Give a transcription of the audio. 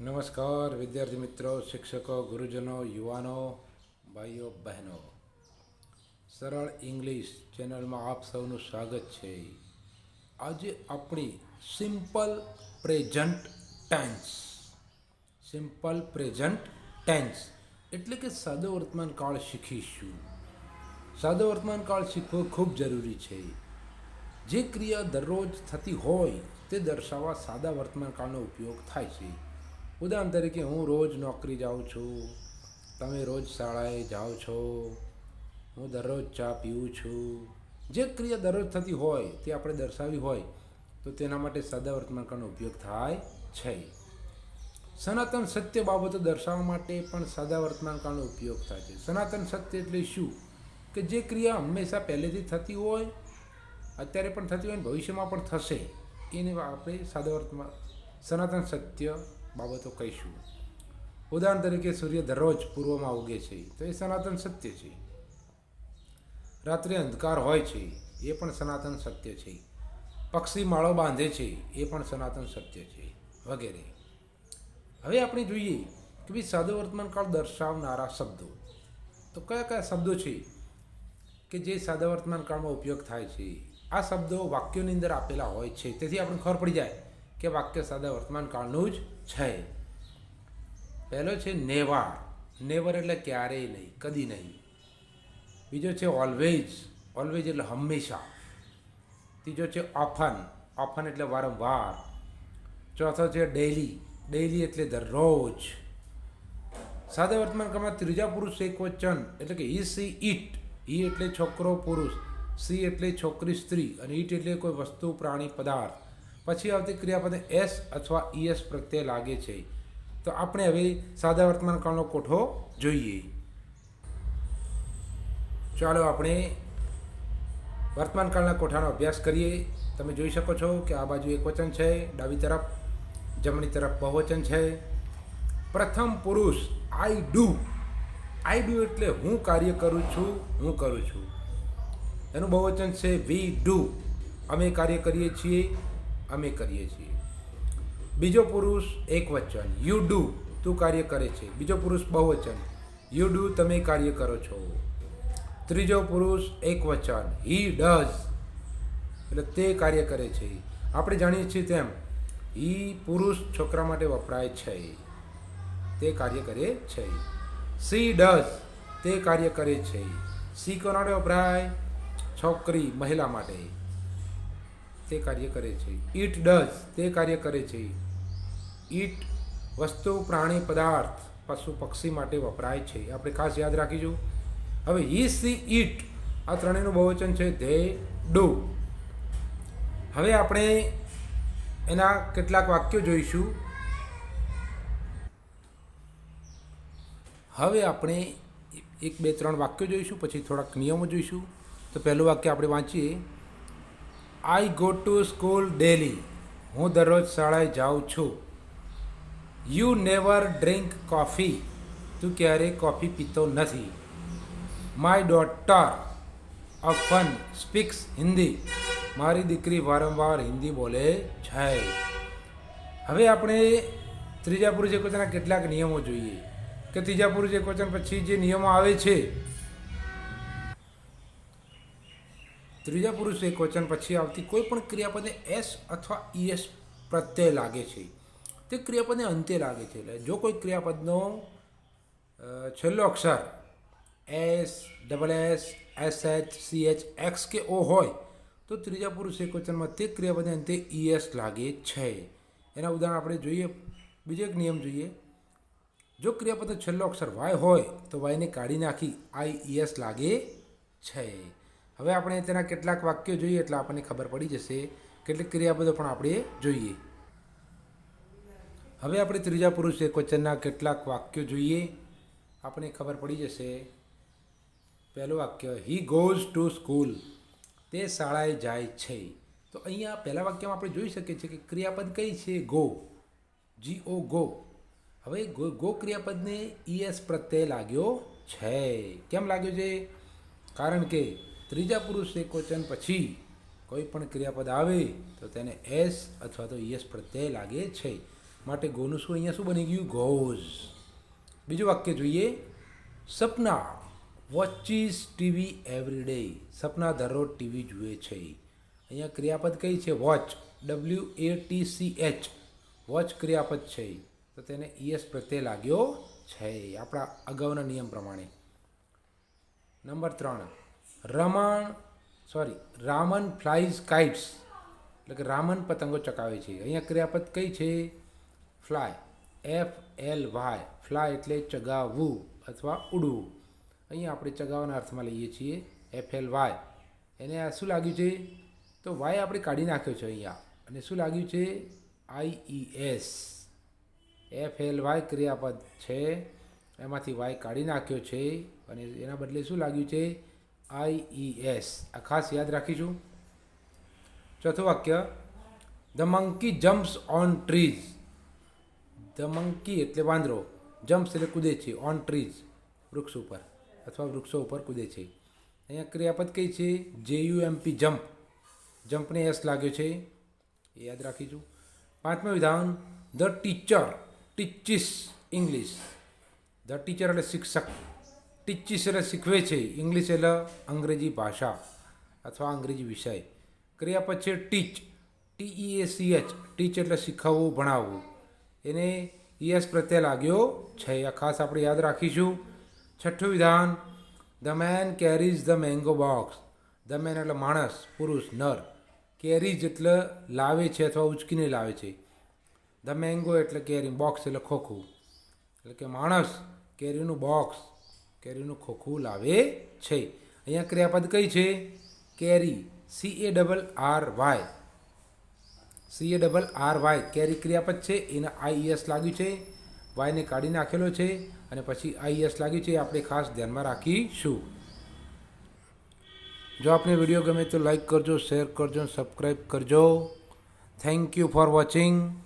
નમસ્કાર, વિદ્યાર્થી મિત્રો, શિક્ષકો, ગુરુજનો, યુવાનો, ભાઈઓ, બહેનો. સરળ ઇંગ્લિશ ચેનલમાં આપ સૌનું સ્વાગત છે. આજે આપણી simple present tense. Simple present tense એટલે કે સાદો વર્તમાન કાળ શીખીશું. સાદો વર્તમાન કાળ શીખવો ખૂબ જરૂરી છે. જે ક્રિયા દરરોજ થતી હોય તે દર્શાવવા સાદા વર્તમાન કાળનો ઉપયોગ થાય છે. ઉદાહરણ તરીકે હું રોજ નોકરી જાઉં છું, તમે રોજ શાળાએ જાઓ છો, હું દરરોજ ચા પીઉં છું, જે ક્રિયા દરરોજ થતી હોય તે આપણે દર્શાવી હોય, તો તેના માટે સાદા વર્તમાનકાળનો ઉપયોગ થાય છે. સનાતન સત્ય બાબતો દર્શાવવા માટે પણ સાદા વર્તમાનકાળનો ઉપયોગ થાય છે. સનાતન સત્ય એટલે શું? કે જે ક્રિયા હંમેશા પહેલેથી થતી હોય, અત્યારે પણ થતી હોય ભવિષ્યમાં પણ થશે, એને આપણે સાદા વર્તમાન, સનાતન સત્ય બાબતો કહીશું. ઉદાહરણ તરીકે સૂર્ય દરરોજ પૂર્વમાં ઉગે છે, તો એ સનાતન સત્ય છે. રાત્રે અંધકાર હોય છે, એ પણ સનાતન સત્ય છે. પક્ષી માળો બાંધે છે, એ પણ સનાતન સત્ય છે, વગેરે. હવે આપણે જોઈએ કે ભાઈ સાદો વર્તમાન કાળ દર્શાવનારા શબ્દો. તો કયા કયા શબ્દો છે કે જે સાદા વર્તમાન કાળમાં ઉપયોગ થાય છે? આ શબ્દો વાક્યોની અંદર આપેલા હોય છે, તેથી આપણને ખબર પડી જાય કે વાક્ય સાદા વર્તમાન કાળનું જ છે. પહેલો છે નેવાર નેવર એટલે ક્યારેય નહીં, કદી નહીં. બીજો છે ઓલવેઝ ઓલવેઝ એટલે હંમેશા. ત્રીજો છે ઓફન ઓફન એટલે વારંવાર. ચોથો છે ડેલી ડેલી એટલે દરરોજ. સાદા વર્તમાન કાળમાં ત્રીજા પુરુષ એક વચન, એટલે કે હી સી ઇટ હી એટલે છોકરો, પુરુષ. સી એટલે છોકરી, સ્ત્રી. અને ઈટ એટલે કોઈ વસ્તુ, પ્રાણી, પદાર્થ. પછી આવતી ક્રિયાપદે એસ અથવા ઈએસ પ્રત્યે લાગે છે. તો આપણે હવે સાદા વર્તમાન કાળનો કોઠો જોઈએ. ચાલો આપણે વર્તમાન કાળના કોઠાનો અભ્યાસ કરીએ. તમે જોઈ શકો છો કે આ બાજુ એક વચન છે, ડાબી તરફ, જમણી તરફ બહુવચન છે. પ્રથમ પુરુષ આઈ ડુ આઈ ડુ એટલે હું કાર્ય કરું છું, હું કરું છું. એનું બહુવચન છે વી ડુ અમે કાર્ય કરીએ છીએ. અમે કરીએ છીએ. બીજો પુરુષ એક વચન. યુ ડુ તું કાર્ય કરે છે. બીજો પુરુષ બહુવચન. યુ ડુ તમે કાર્ય કરો છો. ત્રીજો પુરુષ એક વચન. હી ડઝ એટલે તે કાર્ય કરે છે. આપણે જાણીએ છીએ તેમ ઈ પુરુષ છોકરા માટે વપરાય છે. તે કાર્ય કરે છે. સી ડઝ તે કાર્ય કરે છે. સી કોના વપરાય? છોકરી, મહિલા માટે. તે કાર્ય કરે છે. ઈટ ડઝ તે કાર્ય કરે છે. ઇટ વસ્તુ, પ્રાણી, પદાર્થ, પશુ, પક્ષી માટે વપરાય છે. આપણે ખાસ યાદ રાખીશું. હવે હી સી ઇટ આ ત્રણેયનું બહુવચન છે. They do. હવે આપણે એના કેટલાક વાક્યો જોઈશું. હવે આપણે એક બે ત્રણ વાક્યો જોઈશું, પછી થોડાક નિયમો જોઈશું. તો પહેલું વાક્ય આપણે વાંચીએ. I go to school daily. હું દરરોજ શાળાએ જાઉં છું. You never drink coffee. તું ક્યારેય કોફી પીતો નથી? My daughter often speaks Hindi. મારી દીકરી વારંવાર હિન્દી બોલે છે. હવે આપણે ત્રીજા પુરુષ એકવચનના કેટલાક નિયમો જોઈએ. કે ત્રીજા પુરુષ એકવચન પછી જે નિયમો આવે છે ત્રીજા પુરુષ એકવચન પછી આવતી કોઈ પણ ક્રિયાપદને એસ અથવા ઈએસ પ્રત્યય લાગે છે. તે ક્રિયાપદને અંતે લાગે છે. એટલે જો કોઈ ક્રિયાપદનો છેલ્લો અક્ષર S double S S H C H X કે ઓ હોય, તો ત્રીજા પુરુષ એકવચનમાં તે ક્રિયાપદને અંતે ઈએસ લાગે છે. એના ઉદાહરણ આપણે જોઈએ. બીજો એક નિયમ જોઈએ. જો ક્રિયાપદનો છેલ્લો અક્ષર વાય હોય, તો વાયને કાઢી નાખી આઈ ઈએસ લાગે છે. હવે આપણે તેના કેટલાક વાક્યો જોઈએ એટલે આપણને ખબર પડી જશે. કેટલીક ક્રિયાપદો પણ આપણે જોઈએ. હવે આપણે ત્રીજા પુરુષ એકવચનના કેટલાક વાક્યો જોઈએ. આપણને ખબર પડી જશે. પહેલું વાક્ય હી ગોઝ ટુ સ્કૂલ તે શાળાએ જાય છે. તો અહીંયા પહેલાં વાક્યમાં આપણે જોઈ શકીએ છીએ કે ક્રિયાપદ કઈ છે? ગો જી ઓ ગો હવે ગો ગો ક્રિયાપદને ઈએસ પ્રત્યય લાગ્યો છે. કેમ લાગ્યો છે? કારણ કે ત્રીજા પુરુષ એકવચન પછી કોઈ પણ ક્રિયાપદ આવે તો તેને એસ અથવા તો યસ પ્રત્યય લાગે છે. માટે ગોનું શું અહીંયા શું બની ગયું? ગોઝ. બીજું વાક્ય જોઈએ. Sapna watches TV every day. Sapna દરરોજ ટીવી જુએ છે. અહીંયા ક્રિયાપદ કઈ છે? Watch. W A T C H. Watch ક્રિયાપદ છે. તો તેને ઈએસ પ્રત્યે લાગ્યો છે. આપણા અગાઉના નિયમ પ્રમાણે. નંબર ત્રણ. Raman sorry Raman flies kites, એટલે કે રામન પતંગો ચકાવે છે. અહીંયા ક્રિયાપદ કઈ છે? Fly F L Y fly એટલે ચગાવવું અથવા ઉડવું. અહીંયા આપણે ચગાવવાના અર્થમાં લઈએ છીએ એફ એલ વાય એને આ શું લાગ્યું છે? તો વાય આપણે કાઢી નાખ્યો છે અહીંયા. અને શું લાગ્યું છે? I E S F L Y ક્રિયાપદ છે. એમાંથી વાય કાઢી નાખ્યો છે. અને એના બદલે શું લાગ્યું છે? આઈ ઈ એસ આ ખાસ યાદ રાખીશું. ચોથું વાક્ય. The monkey jumps on trees the monkey એટલે વાંદરો. જમ્પ્સ એટલે કૂદે છે. ઓન ટ્રીઝ વૃક્ષ ઉપર. અથવા વૃક્ષો ઉપર કૂદે છે. અહીંયા ક્રિયાપદ કઈ છે? J U M P jump જમ્પને S લાગ્યો છે. એ યાદ રાખીશું. પાંચમું વિધાન. The teacher teaches English the teacher એટલે શિક્ષક. ટીચીસ એટલે શીખવે છે. ઇંગ્લિશ એટલે અંગ્રેજી ભાષા અથવા અંગ્રેજી વિષય. ક્રિયા પછી teach T E A C H teach એટલે શીખવવું, ભણાવવું. એને ઈએસ પ્રત્યે લાગ્યો છે. આ ખાસ આપણે યાદ રાખીશું. છઠ્ઠું વિધાન, the man carries the mango box. The man એટલે માણસ, પુરુષ, નર. કેરીઝ એટલે લાવે છે અથવા ઉચકીને લાવે છે. ધ મેંગો એટલે કેરી, બોક્સ એટલે ખોખું. એટલે કે માણસ, કેરીનું બોક્સ. કેરીનું ખોખું લાવે છે. અહીંયા ક્રિયાપદ કઈ છે? Carry. C A double R Y C A double R Y carry ક્રિયાપદ છે. એને આઈએસ લાગ્યું છે. વાયને કાઢી નાખેલો છે અને પછી આઈએસ લાગ્યું છે. આપણે ખાસ ધ્યાનમાં રાખીશું. જો આપને વીડિયો ગમે તો લાઈક કરજો, શેર કરજો સબસ્ક્રાઈબ કરજો. Thank you for watching